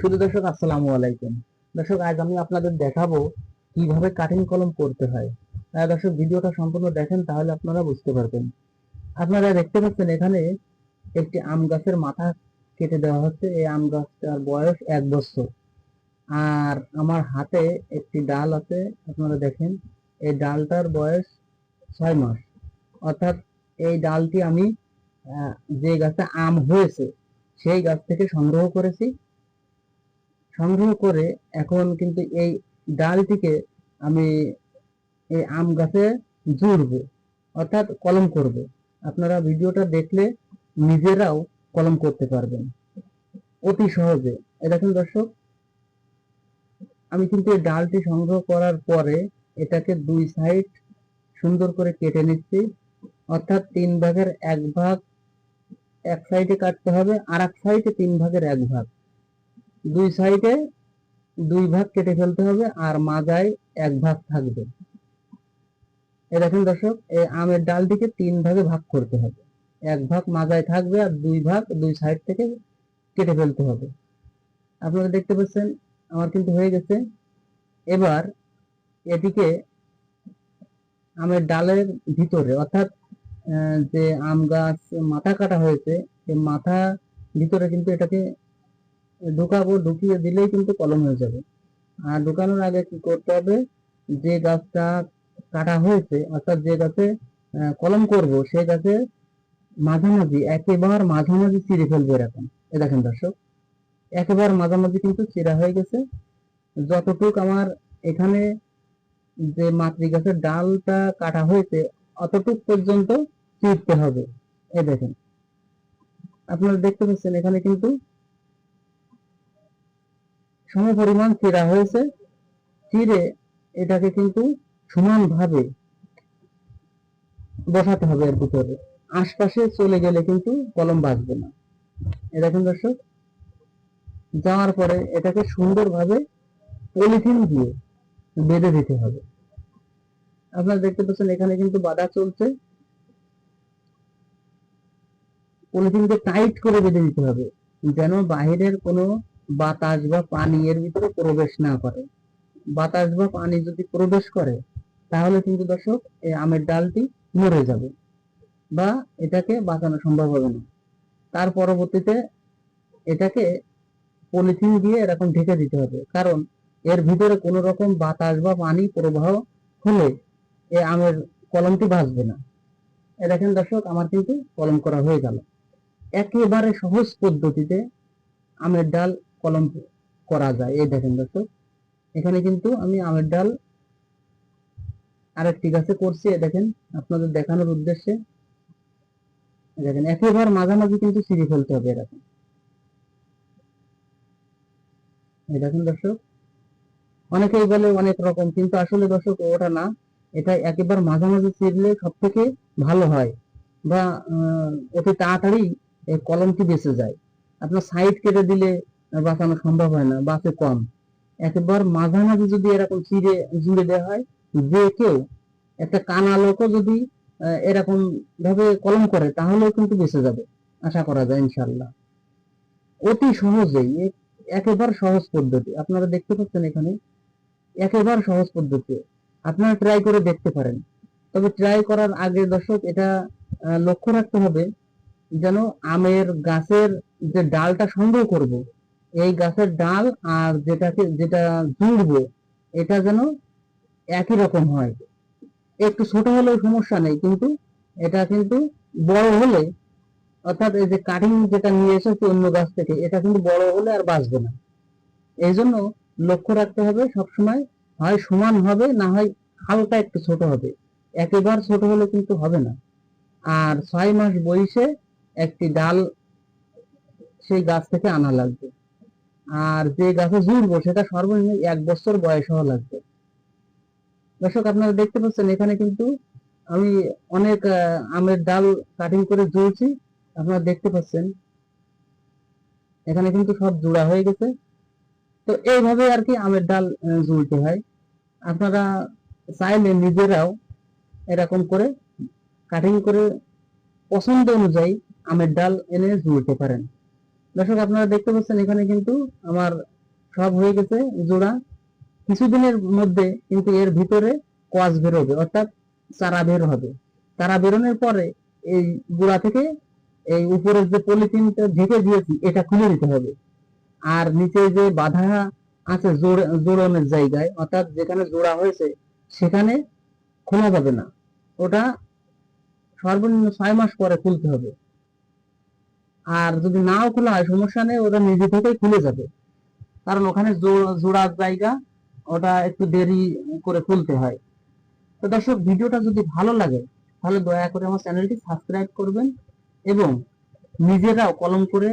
শুধু দর্শক, আসসালামু আলাইকুম। দর্শক, আজ আমি আপনাদের দেখাবো কীভাবে কাটিং কলম করতে হয়। দর্শক, ভিডিওটা সম্পূর্ণ দেখেন, তাহলে আপনারা বুঝতে পারবেন। আপনারা দেখতে পাচ্ছেন এখানে একটি আম গাছের মাথা কেটে দেওয়া হচ্ছে। এই আম গাছটার বয়স এক বছর। আর আমার হাতে একটি ডাল আছে, আপনারা দেখেন, এই ডালটার বয়স ছয় মাস। অর্থাৎ এই ডালটি আমি যে গাছে আম হয়েছে, সেই গাছ থেকে সংগ্রহ করেছি। সংগ্রহ করে এখন কিন্তু এই ডালটিকে আমি এই আম গাছে জুড়ব, অর্থাৎ কলম করব। আপনারা ভিডিওটা দেখলে নিজেরাও কলম করতে পারবেন। অতি সহজে। দেখুন দর্শক, আমি কিন্তু এই ডালটি সংগ্রহ করার পরে এটাকে দুই সাইড সুন্দর করে কেটে নিচ্ছি, অর্থাৎ তিন ভাগের এক ভাগ এক সাইডে কাটতে হবে আর এক সাইডে তিন ভাগের এক ভাগ। দুই সাইডে দুই ভাগ কেটে ফেলতে হবে আর মাজায় এক ভাগ থাকবে। এ দেখেন দর্শক, এই আমের ডালটিকে তিন ভাগে ভাগ করতে হবে। এক ভাগ মাজায় থাকবে আর দুই ভাগ দুই সাইড থেকে কেটে ফেলতে হবে। আপনারা দেখতে পাচ্ছেন, আমার কিন্তু হয়ে গেছে। এবার এটিকে আমের ডালের ভিতরে, অর্থাৎ যে আম গাছ মাথা কাটা হয়েছে এই মাথা ভিতরে কিন্তু এটাকে ঢুকাবো, ঢুকিয়ে দিলেই কিন্তু কলম হয়ে যাবে। আর ঢুকানোর আগে কি করতে হবে? যে গাছটা কাটা হয়েছে, অর্থাৎ যে গাছে কলম করব, সেই গাছে মাঝামাঝি, একেবারে মাঝামাঝি চিড়ে ফেলব এরকম। এ দেখেন দর্শক, একেবারে মাঝামাঝি কিন্তু চিরা হয়ে গেছে। যতটুক আমার এখানে যে মাতৃ গাছের ডালটা কাটা হয়েছে, অতটুক পর্যন্ত চিরতে হবে। এ দেখেন, আপনারা দেখতে পাচ্ছেন এখানে কিন্তু সম পরিমাণ চিরা হয়েছে চিরে এটাকে কিন্তু সমানভাবে বসাতে হবে এর ভিতরে আশপাশে চলে গেলে কিন্তু কলম বাঁচবে না। এ দেখেন দর্শক, যাওয়ার পরে এটাকে সুন্দরভাবে পলিথিন দিয়ে বেঁধে দিতে হবে। আপনারা দেখতে পাচ্ছেন এখানে কিন্তু বাধা চলছে। পলিথিনকে টাইট করে বেঁধে দিতে হবে, যেন বাহিরের কোনো বাতাস বা পানি এর ভিতরে প্রবেশ না করে। বাতাস বা পানি যদি প্রবেশ করে, তাহলে কিন্তু দর্শক, এই আমের ডালটি মরে যাবে বা এটাকে বাঁচানো সম্ভব হবে না। তার পরবর্তীতে এটাকে পলিথিন দিয়ে এরকম ঢেকে দিতে হবে। কারণ এর ভিতরে কোনো রকম বাতাস বা পানি প্রবাহ হলে এই আমের কলমটি বাঁচবে না। এ দেখেন দর্শক, আমার কিন্তু কলম করা হয়ে গেল। একেবারে সহজ পদ্ধতিতে আমের ডাল কলম করা যায়। এই দেখেন দর্শক, এখানে কিন্তু আমি আমের ডাল আরেকটি গাছে করছি। দেখেন, আপনাদের দেখানোর উদ্দেশ্যে দেখেন একেবারে মাঝামাঝি কিন্তু ছিঁড়ে ফেলতে হবে এরকম। দেখেন দর্শক, অনেকেই বলে অনেক রকম, কিন্তু আসলে দর্শক ওটা না, এটা একেবারে মাঝামাঝি ছিঁড়লে সব থেকে ভালো হয় বা অতি তাড়াতাড়ি এই কলমটি বেঁচে যায়। আপনার সাইড কেটে দিলে বাঁচানো সম্ভব হয় না, বাঁচে কম। একেবারে মাঝামাঝি যদি এরকম চিড়ে জুড়ে দেওয়া হয়, যে কেউ একটা কানা লোকও যদি এরকম ভাবে কলম করে, তাহলেও কিন্তু বেঁচে যাবে, আশা করা যায় ইনশাল্লাহ অতি সহজেই একেবারে সহজ পদ্ধতি, আপনারা দেখতে পাচ্ছেন এখানে, একেবারে সহজ পদ্ধতি, আপনারা ট্রাই করে দেখতে পারেন। তবে ট্রাই করার আগে দর্শক, এটা লক্ষ্য রাখতে হবে, যেন আমের গাছের যে ডালটা সংগ্রহ করব এই গাছের ডাল আর যেটাকে, যেটা জুড়বো এটা যেন একই রকম হয়। একটু ছোট হলেও সমস্যা নেই, কিন্তু এটা কিন্তু বড় হলে, অর্থাৎ এই যে কাটিং যেটা নিয়ে এসেছে অন্য গাছ থেকে, এটা কিন্তু বড় হলে আর বাঁচবে না। এই জন্য লক্ষ্য রাখতে হবে, সবসময় হয় সমান হবে, না হয় হালকা একটু ছোট হবে। একেবারে ছোট হলে কিন্তু হবে না। আর ছয় মাস বয়সে একটি ডাল সেই গাছ থেকে আনা লাগবে। আর যে গাছে জুড়বো, সেটা সর্বনিম্ন এক বছর বয়স হওয়া লাগবে। দর্শক, আপনারা দেখতে পাচ্ছেন, এখানে কিন্তু আমি অনেক আমের ডাল কাটিং করে জুড়ছি আপনারা দেখতে পাচ্ছেন, এখানে কিন্তু সব জোড়া হয়ে গেছে। তো এইভাবে আর কি আমের ডাল জুড়তে হয়। আপনারা চাইলে নিজেরাও এরকম করে কাটিং করে পছন্দ অনুযায়ী আমের ডাল এনে জুড়তে পারেন। দর্শক, আপনারা দেখতে পাচ্ছেন এখানে কিন্তু আমার সব হয়ে গেছে জোড়া। কিছুদিনের মধ্যে কিন্তু এর ভিতরে কোয়াশ বেরোবে অর্থাৎ চারা বের হবে। চারা বেরোনোর পরে এই গোড়া থেকে এই উপরের যে পলিথিনটা ঢেকে দিয়েছি, এটা খুলে দিতে হবে। আর নিচে যে বাধা আছে জোড়- জোড়নের জায়গায়, অর্থাৎ যেখানে জোড়া হয়েছে, সেখানে খোলা যাবে না। ওটা সর্বনিম্ন ছয় মাস পরে খুলতে হবে। আর যদি নাও খোলা হয়, সমস্যা নেই, ওটা নিজে থেকেই খুলে যাবে। কারণ ওখানে জোড়ার জায়গা, ওটা একটু দেরি করে খুলতে হয়। তো দর্শক, ভিডিওটা যদি ভালো লাগে, তাহলে দয়া করে আমার চ্যানেলটি সাবস্ক্রাইব করবেন এবং নিজেরাও কলম করে